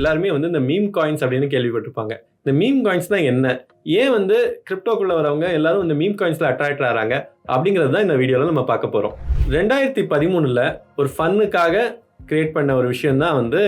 எல்லாருமே வந்து இந்த மீம் காயின்ஸ் அப்படின்னு கேள்விப்பட்டிருப்பாங்க. இந்த மீம் காயின்ஸ் தான் என்ன? ஏன் வந்து கிரிப்டோக்குள்ளே வரவங்க எல்லாரும் இந்த மீம் காயின்ஸில் அட்ராக்ட் ஆகிறாங்க அப்படிங்கிறது தான் இந்த வீடியோவில் நம்ம பார்க்க போகிறோம் ரெண்டாயிரத்தி பதிமூணில் ஒரு ஃபன்னுக்காக கிரியேட் பண்ண ஒரு விஷயம் தான் வந்து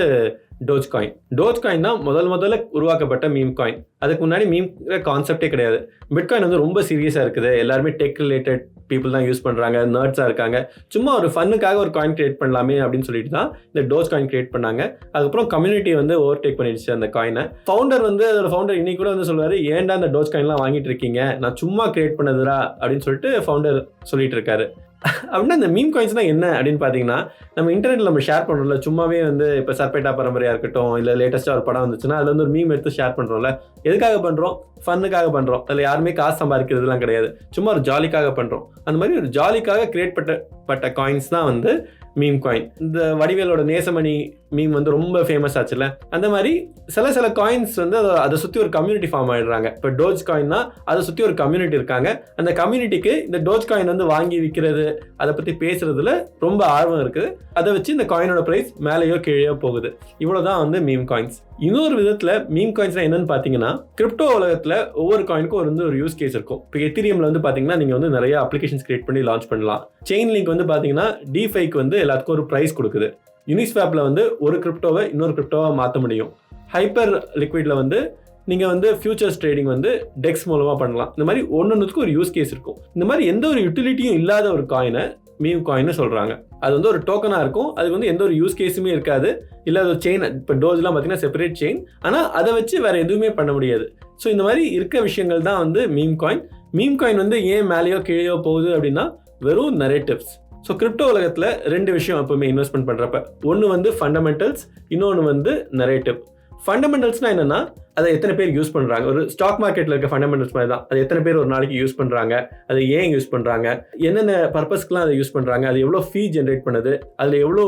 டோஜ் காயின் டோஜ் காயின் தான் முதல் முதல்ல உருவாக்கப்பட்ட மீம் காயின் அதுக்கு முன்னாடி மீம் கான்செப்டே கிடையாது. பிட்காயின் வந்து ரொம்ப சீரியஸாக இருக்குது. எல்லாருமே டெக் ரிலேட்டட் பீப்புள் தான் யூஸ் பண்ணுறாங்க நர்ட்ஸாக இருக்காங்க. சும்மா ஒரு ஃபன்னுக்காக ஒரு காயின் கிரியேட் பண்ணலாமே அப்படின்னு சொல்லிட்டு தான் இந்த டோஸ் காயின் கிரியேட் பண்ணாங்க. அதுக்கப்புறம் கம்யூனிட்டி வந்து ஓவர் டேக் பண்ணிடுச்சு அந்த காயினை ஃபவுண்டர் வந்து அதோட ஃபவுண்டர் இன்னைக்கு கூட வந்து சொல்லுவார் ஏன்டா அந்த டோஸ் காயின்லாம் வாங்கிட்டு இருக்கீங்க? நான் சும்மா கிரியேட் பண்ணதுரா அப்படின்னு சொல்லிட்டு ஃபவுண்டர் சொல்லிட்டு இருக்காரு. அப்படின்னா இந்த மீம் காயின்ஸ்னால் என்ன அப்படின்னு பார்த்தீங்கன்னா நம்ம இன்டர்நெட்டில் நம்ம ஷேர் பண்ணுறோம்ல சும்மாவே வந்து இப்போ சர்பேட்டா பரம்பரையாக இருக்கட்டும் இல்லை லேட்டஸ்ட்டாக ஒரு படம் வந்துச்சுன்னா அதில் வந்து ஒரு மீம் எடுத்து ஷேர் பண்ணுறோம்ல எதுக்காக பண்ணுறோம் ஃபன்னுக்காக பண்ணுறோம் அதில் யாருமே காசு சம்பாதிக்கிறதுலாம் கிடையாது. சும்மா ஒரு ஜாலிக்காக பண்ணுறோம் அந்த மாதிரி ஒரு ஜாலிக்காக கிரியேட் பட்ட பட்ட காயின்ஸ் தான் வந்து மீம் காயின் இந்த வடிவேலோட நேசமணி மீம் வந்து ரொம்ப ஃபேமஸ் ஆச்சுல்ல? அந்த மாதிரி சில சில காயின்ஸ் வந்து அதை அதை சுற்றி ஒரு கம்யூனிட்டி ஃபார்ம் ஆயிடுறாங்க. இப்போ டோஜ் காயின்னா அதை சுற்றி ஒரு கம்யூனிட்டி இருக்காங்க. அந்த கம்யூனிட்டிக்கு இந்த டோஜ் காயின் வந்து வாங்கி விற்கிறது அதை பற்றி பேசுறதுல ரொம்ப ஆர்வம் இருக்குது. அதை வச்சு இந்த காயினோட ப்ரைஸ் மேலேயோ கீழேயோ போகுது. இவ்வளோதான் வந்து மீம் காயின்ஸ் இன்னொரு விதத்தில் மீம் காயின்ஸ்லாம் என்னென்னு பார்த்தீங்கன்னா கிரிப்டோ உலகத்தில் ஒவ்வொரு காயினுக்கும் ஒரு வந்து ஒரு யூஸ் கேஸ் இருக்கும். இப்போ எத்திரியமில் வந்து பார்த்தீங்கன்னா நீங்கள் வந்து நிறைய அப்ளிகேஷன்ஸ் கிரியேட் பண்ணி லான்ச் பண்ணலாம். செயின் லிங்க் வந்து பார்த்தீங்கன்னா டிஃபைக்கு வந்து எல்லாத்துக்கும் ஒரு ப்ரைஸ் கொடுக்குது. யூனிஸ்வாப்பில் வந்து ஒரு கிரிப்டோவை இன்னொரு கிரிப்டோவாக மாற்ற முடியும். ஹைப்பர் லிக்விடில் வந்து நீங்கள் வந்து ஃபியூச்சர்ஸ் ட்ரேடிங் வந்து டெக்ஸ் மூலமாக பண்ணலாம். இந்த மாதிரி ஒன்று ஒன்றுக்கும் ஒரு யூஸ் கேஸ் இருக்கும். இந்த மாதிரி எந்த ஒரு யூட்டிலிட்டியும் இல்லாத ஒரு காயினை மீம் காயின்னு சொல்கிறாங்க அது வந்து ஒரு டோக்கனாக இருக்கும். அதுக்கு வந்து எந்த ஒரு யூஸ் கேஸுமே இருக்காது. இல்லை அது செயின் இப்போ டோஸ்லாம் பார்த்தீங்கன்னா செப்பரேட் செயின் ஆனால் அதை வச்சு வேறு எதுவுமே பண்ண முடியாது. ஸோ இந்த மாதிரி இருக்க விஷயங்கள் தான் வந்து மீம் காயின் மீம் காயின் வந்து ஏன் மேலேயோ கீழேயோ போகுது அப்படின்னா வெறும் நரேட்டிவ்ஸ் ஸோ கிரிப்டோ உலகத்தில் ரெண்டு விஷயம் எப்போவுமே இன்வெஸ்ட்மெண்ட் பண்ணுறப்ப ஒன்று வந்து ஃபண்டமெண்டல்ஸ் இன்னொன்று வந்து நரேட்டிவ் ஃபண்டமெண்டல்ஸ்னால் என்னென்னா அதை எத்தனை பேர் யூஸ் பண்ணுறாங்க ஒரு ஸ்டாக் மார்க்கெட்டில் இருக்க ஃபண்டமெண்டல்ஸ் மாதிரி தான். அது எத்தனை பேர் ஒரு நாளைக்கு யூஸ் பண்ணுறாங்க அதை ஏன் யூஸ் பண்ணுறாங்க என்னென்ன பர்பஸ்க்குலாம் அதை யூஸ் பண்ணுறாங்க அது எவ்வளோ ஃபீ ஜென்ரேட் பண்ணுது? அதில் எவ்வளோ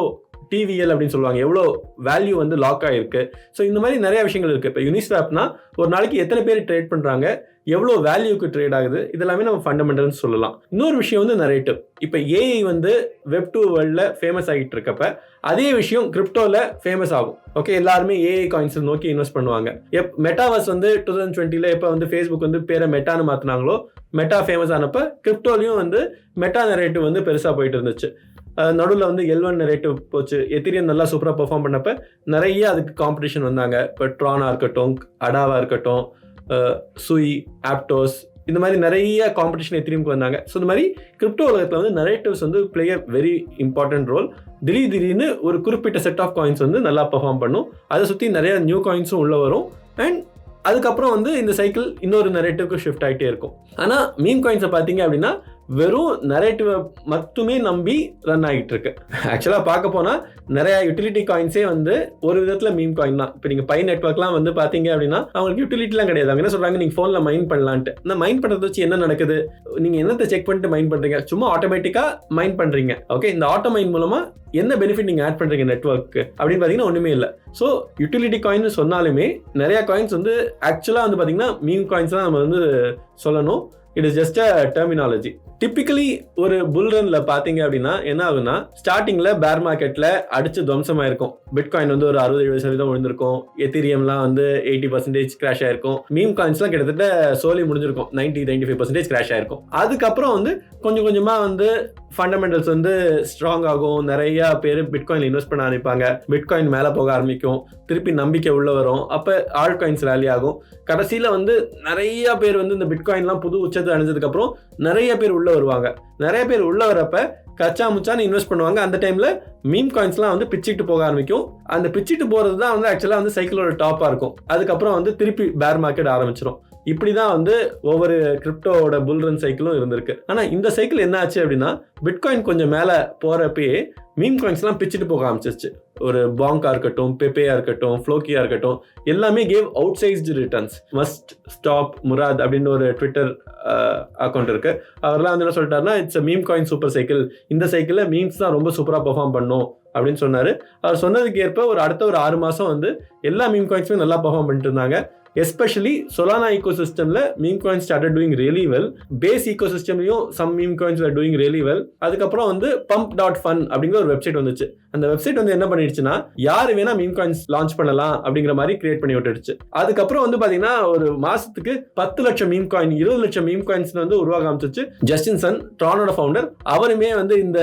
டிவிஎல் அப்படின்னு சொல்லுவாங்க. எவ்வளோ வேல்யூ வந்து லாக் ஆகிருக்கு ஸோ இந்த மாதிரி நிறைய விஷயங்கள் இருக்குது இப்போ யூனிஸ்வாப்னா ஒரு நாளைக்கு எத்தனை பேர் ட்ரேட் பண்ணுறாங்க எவ்வளோ வேல்யூக்கு ட்ரேட் ஆகுது? இதெல்லாமே நம்ம ஃபண்டமெண்டல்னு சொல்லலாம். இன்னொரு விஷயம் வந்து நரேட்டிவ் இப்போ ஏஐ வந்து வெப் டூ வேர்ல்டில் ஃபேமஸ் ஆகிட்டு இருக்கப்ப அதே விஷயம் கிரிப்டோவில் ஃபேமஸ் ஆகும். ஓகே எல்லாருமே ஏஐ காயின்ஸ் நோக்கி இன்வெஸ்ட் பண்ணுவாங்க. எப் மெட்டாவர்ஸ் வந்து டூ தௌசண்ட் டுவெண்ட்டியில் எப்போ வந்து ஃபேஸ்புக் வந்து பேரை மெட்டான்னு மாற்றினாங்களோ மெட்டா ஃபேமஸ் ஆனப்போ கிரிப்டோலையும் வந்து மெட்டா நரேட்டிவ் வந்து பெருசாக போயிட்டு இருந்துச்சு. நடுவில் வந்து எல் ஒன் போச்சு. எத்திரியன் நல்லா சூப்பராக பெர்ஃபார்ம் பண்ணப்ப நிறைய அதுக்கு காம்படிஷன் வந்தாங்க. இப்போ ட்ரானாக இருக்கட்டும் அடாவாக இருக்கட்டும் சுய் ஆப்டோஸ் இந்த மாதிரி நிறைய காம்படிஷன் எத்திரியமுக்கு வந்தாங்க. ஸோ இந்த மாதிரி கிரிப்டோ உலகத்தில் வந்து நரேட்டிவ்ஸ் வந்து play a very important role திடீர் திடீர்னு ஒரு குறிப்பிட்ட செட் ஆஃப் காயின்ஸ் வந்து நல்லா பெர்ஃபார்ம் பண்ணும். அதை சுற்றி நிறைய நியூ காயின்ஸும் உள்ளே வரும். அண்ட் அதுக்கப்புறம் வந்து இந்த சைக்கிள் இன்னொரு நரேட்டிவ்க்கு ஷிஃப்ட் ஆகிட்டே இருக்கும். ஆனால் மீன் காயின்ஸை பார்த்தீங்க அப்படின்னா வெறும் நரேட்டிவை மட்டுமே நம்பி ரன் ஆகிட்டு இருக்கு ஆக்சுவலாக பார்க்க போனால் நிறையா யூட்டிலிட்டி காயின்ஸே வந்து ஒரு விதத்தில் மீம் காயின் தான். இப்போ நீங்கள் பை நெட்ஒர்க்லாம் வந்து பார்த்தீங்க அப்படின்னா அவங்களுக்கு யூட்டிலிட்டிலாம் கிடையாது. அவங்க என்ன சொல்கிறாங்க நீங்கள் ஃபோனில் மைண்ட் பண்ணலான்ட்டு. இந்த மைண்ட் பண்ணுறத வச்சு என்ன நடக்குது? நீங்கள் என்னத்தை செக் பண்ணிட்டு மைண்ட் பண்ணுறீங்க சும்மா ஆட்டோமேட்டிக்காக மைண்ட் பண்ணுறீங்க ஓகே இந்த ஆட்டோ மைன் மூலமாக என்ன பெனிஃபிட் நீங்கள் ஆட் பண்ணுறீங்க நெட்ஒர்க்கு அப்படின்னு பார்த்தீங்கன்னா ஒன்றுமே இல்லை. ஸோ யூட்டிலிட்டி காயின் சொன்னாலுமே நிறையா காயின்ஸ் வந்து ஆக்சுவலாக வந்து பார்த்தீங்கன்னா மீம் காயின்ஸ் தான் நம்ம வந்து சொல்லணும். It is just a terminology typically ஒரு புல் ரன்ல பாத்தீங்க அப்படின்னா என்ன ஆகுனா ஸ்டார்டிங்ல பேர் மார்க்கெட்ல அடிச்சு துவம்சமா இருக்கும் பிட்காயின் வந்து ஒரு அறுபது எழுபது சதவீதம் விழுந்திருக்கும் எத்திரியம்லாம் வந்து எயிட்டி பர்சன்டேஜ் கிராஷ் ஆயிருக்கும். மீம் காயின்ஸ்லாம் கிட்டத்தட்ட சோலி முடிஞ்சிருக்கும். Ninety ninety five percentage crash ஆயிருக்கும். அதுக்கப்புறம் வந்து கொஞ்சம் கொஞ்சமா வந்து ஃபண்டமெண்டல்ஸ் வந்து ஸ்ட்ராங் ஆகும். நிறைய பேர் பிட்காயின் இன்வெஸ்ட் பண்ண ஆரம்பிப்பாங்க. பிட்காயின் மேலே போக ஆரம்பிக்கும். திருப்பி நம்பிக்கை உள்ள வரும். அப்போ ஆல் காயின்ஸ் ரேலி ஆகும். கடைசியில் வந்து நிறைய பேர் வந்து இந்த பிட்காயின்லாம் புது உச்சத்தை அணிஞ்சதுக்கப்புறம் நிறைய பேர் உள்ளே வருவாங்க. நிறைய பேர் உள்ளே வரப்ப கச்சா முச்சான்னு இன்வெஸ்ட் பண்ணுவாங்க. அந்த டைமில் மீம் காயின்ஸ்லாம் வந்து பிச்சுட்டு போக ஆரம்பிக்கும். அந்த பிச்சுட்டு போகிறது தான் வந்து ஆக்சுவலாக வந்து சைக்கிளோட டாப்பாக இருக்கும். அதுக்கப்புறம் வந்து திருப்பி பேர் மார்க்கெட் ஆரம்பிச்சிடும் இப்படி தான் வந்து ஒவ்வொரு கிரிப்டோவோட புல்ரன் சைக்கிளும் இருந்திருக்கு. ஆனால் இந்த சைக்கிள் என்ன ஆச்சு அப்படின்னா பிட்காயின் கொஞ்சம் மேலே போகிறப்பயே மீம் காயின்ஸ்லாம் பிச்சுட்டு போக ஆரம்பிச்சிருச்சு. ஒரு பாங்காக இருக்கட்டும் பெப்பேயாக இருக்கட்டும் ஃப்ளோக்கியாக இருக்கட்டும் எல்லாமே game outsized returns must stop Murad அப்படின்னு ஒரு ட்விட்டர் அக்கௌண்ட் இருக்கு. அவர்லாம் வந்து என்ன சொல்லிட்டாருன்னா it's a meme coin super cycle இந்த சைக்கிளில் மீம்ஸ் தான் ரொம்ப சூப்பராக பெர்ஃபார்ம் பண்ணும் அப்படின்னு சொன்னார். அவர் சொன்னதுக்கு ஏற்ப ஒரு அடுத்த ஒரு ஆறு மாதம் வந்து எல்லா மீம் காயின்ஸுமே நல்லா பெர்ஃபார்ம் பண்ணிட்டு இருந்தாங்க. எஸ்பெஷலி சொலானா ஈகோ சிஸ்டம்ல meme coin started doing really well base ஈகோசிஸ்டம்லையும் some meme coins are doing really well அதுக்கப்புறம் வந்து பம்ப் டாட் ஃபன் அப்படிங்கிற ஒரு வெப்சைட் வந்துச்சு. அந்த வெப்சைட் வந்து என்ன பண்ணிடுச்சுன்னா யார் வேணா மீம் காயின்ஸ் லான்ச் பண்ணலாம் அப்படிங்கிற மாதிரி கிரியேட் பண்ணி விட்டுடுச்சு. அதுக்கப்புறம் வந்து பாத்தீங்கன்னா ஒரு மாசத்துக்கு பத்து லட்சம் மீம் காயின் இருபது லட்சம் மீம் காயின்ஸ் வந்து உருவாக ஆரம்பிச்சிச்சு. ஜஸ்டின் சன் ட்ரானோட ஃபவுண்டர் அவருமே வந்து இந்த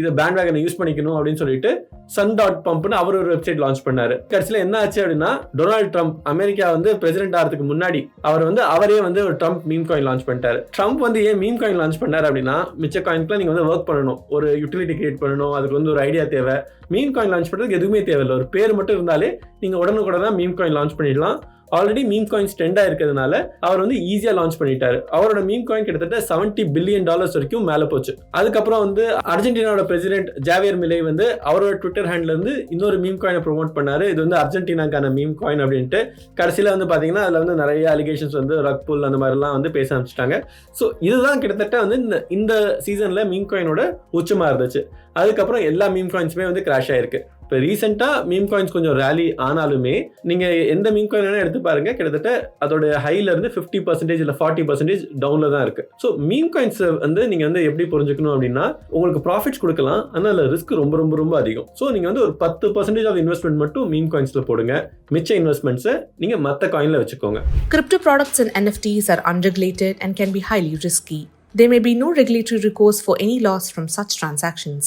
இது பேண்ட் வேகனை யூஸ் பண்ணிக்கணும் அப்படின்னு சொல்லிட்டு சன் டாட் பம்ப்னு அவர் ஒரு வெப்சைட் லான்ச் பண்ணாரு. கடைசியில் என்ன ஆச்சு அப்படின்னா டொனால்ட் ட்ரம்ப் அமெரிக்கா வந்து பிரசிடென்ட் ஆகிறதுக்கு முன்னாடி அவர் வந்து அவரே வந்து ஒரு ட்ரம்ப் மீம் காயின் லான்ச் பண்ணிட்டாரு. ட்ரம்ப் வந்து ஏன் மீம் காயின் லான்ச் பண்ணாரு அப்படின்னா மிச்ச காயின்க்குலாம் நீங்கள் வந்து ஒர்க் பண்ணணும். ஒரு யூட்டிலிட்டி கிரியேட் பண்ணணும் அதுக்கு வந்து ஒரு ஐடியா தேவை. மீம் காயின் லான்ச் பண்ணுறதுக்கு எதுவுமே தேவையில்லை. ஒரு பேர் மட்டும் இருந்தாலே நீங்கள் உடனுக்குடனே மீம் காயின் லான்ச் பண்ணிடலாம். ஆல்ரெடி மீம் காயின்ஸ் ட்ரெண்டாக இருக்கிறதுனால அவர் வந்து ஈஸியாக லான்ச் பண்ணிட்டாரு. அவரோட மீம் காயின் கிட்டத்தட்ட செவன்ட்டி பில்லியன் டாலர்ஸ் வரைக்கும் மேலே போச்சு. அதுக்கப்புறம் வந்து அர்ஜென்டினாவோட பிரசிடென்ட் ஜாவியர் மிலை வந்து அவரோட ட்விட்டர் ஹேண்ட்ல இருந்து இன்னொரு மீம் காயினை ப்ரோமோட் பண்ணாரு. இது வந்து அர்ஜென்டினாக்கான மீம் காயின் அப்படின்ட்டு. கடைசியில் வந்து பார்த்தீங்கன்னா அதில் வந்து நிறைய அலிகேஷன்ஸ் வந்து ரக் புல் அந்த மாதிரிலாம் வந்து பேச ஆரம்பிச்சிட்டாங்க. ஸோ இதுதான் கிட்டத்தட்ட வந்து இந்த இந்த சீசனில் மீம் காயினோட உச்சமாக இருந்துச்சு. அதுக்கப்புறம் எல்லா மீம் காயின்ஸுமே வந்து கிராஷ் ஆயிருக்கு. இப்போ ரீசெண்டாக மீம் காயின்ஸ் கொஞ்சம் ரேலி ஆனாலுமே நீங்கள் எந்த மீம் காயின் வேணால் எடுத்து பாருங்க. கிட்டத்தட்ட அதோட ஹைலேருந்து ஃபிஃப்டி பர்சன்டேஜ் இல்லை ஃபார்ட்டி பர்சன்டேஜ் டவுனில் தான் இருக்குது ஸோ மீம் காயின்ஸ் வந்து நீங்கள் வந்து எப்படி புரிஞ்சுக்கணும் அப்படின்னா உங்களுக்கு ப்ராஃபிட்ஸ் கொடுக்கலாம். ஆனால் அதில் ரிஸ்க் ரொம்ப ரொம்ப ரொம்ப அதிகம். ஸோ நீங்கள் வந்து ஒரு பத்து பர்சன்டேஜ் ஆஃப் இன்வெஸ்ட்மெண்ட் மட்டும் மீம் காயின்ஸில் போடுங்க. மிச்ச இன்வெஸ்ட்மெண்ட்ஸை நீங்கள் மற்ற காயினில் வச்சுக்கோங்க. Crypto products and NFTs are unregulated and can be highly risky There may be no regulatory recourse for any loss from such transactions.